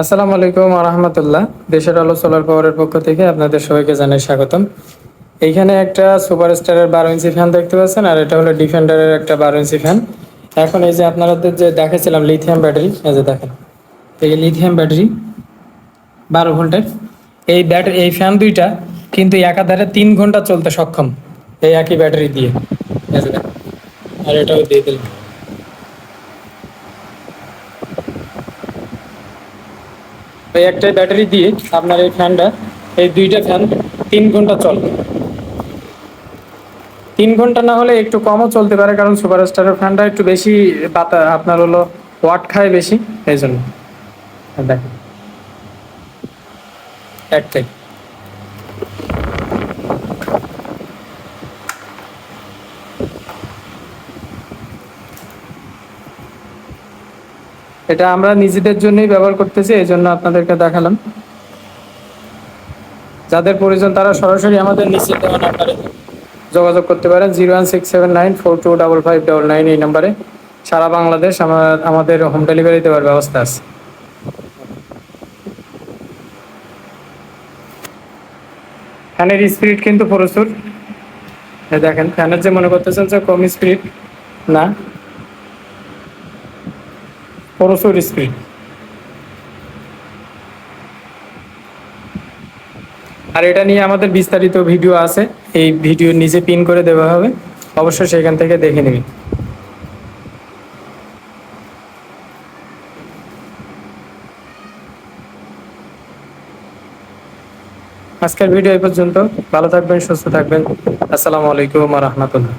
আসসালামু আলাইকুম রহমতুল্লাহ। দেশের আলো সোলার পাওয়ারের পক্ষ থেকে আপনাদের সবাইকে জানাই স্বাগতম। এইখানে একটা সুপারস্টারের বারো ইঞ্চি ফ্যান দেখতে পাচ্ছেন, আর এটা হলো ডিফেন্ডারের একটা বারো ইঞ্চি ফ্যান। এখন এই যে আপনাদের যে দেখাচ্ছিলাম লিথিয়াম ব্যাটারি, এই যে দেখেন, এই লিথিয়াম ব্যাটারি, বারো ভোল্টের। এই ব্যাটারি এই ফ্যান দুইটা কিন্তু একাধারে তিন ঘণ্টা চলতে সক্ষম, এই একই ব্যাটারি দিয়ে। আর এটাও দিয়ে দিলাম। এই একটাই ব্যাটারি দিয়ে আপনার এই ফ্যানটা, এই দুইটা ফ্যান তিন ঘণ্টা চলবে তিন ঘণ্টা না হলে একটু কমও চলতে পারে, কারণ সুপারস্টারের ফ্যানটা একটু বেশি বাতা, আপনার হলো ওয়াট খায় বেশি, এই জন্য। দেখেন। একটাই। এটা আমরা নিজেদের জন্যই ব্যবহার করতেছি, এই জন্য আপনাদেরকে দেখালাম। যাদের প্রয়োজন তারা সরাসরি আমাদের নিচে দেওয়া নাম্বারে যোগাযোগ করতে পারেন, zero one six seven nine four two double five double nine এই নাম্বারে। সারা বাংলাদেশ আমার, আমাদের হোম ডেলিভারি দেওয়ার ব্যবস্থা আছে। ফ্যানের স্পিড কিন্তু প্রচুর। দেখেন, ফ্যানের যে মনে করতেছেন যে কম স্পিড, না? প্রচুর স্পিড আর এটা নিয়ে আমাদের বিস্তারিত ভিডিও আছে। এই ভিডিও নিচে পিন করে দেওয়া হবে। অবশ্যই সেখান থেকে দেখে নেবেন আজকের ভিডিও এই পর্যন্ত। ভালো থাকবেন, সুস্থ থাকবেন। আসসালামু আলাইকুম রহমতুল্লাহ।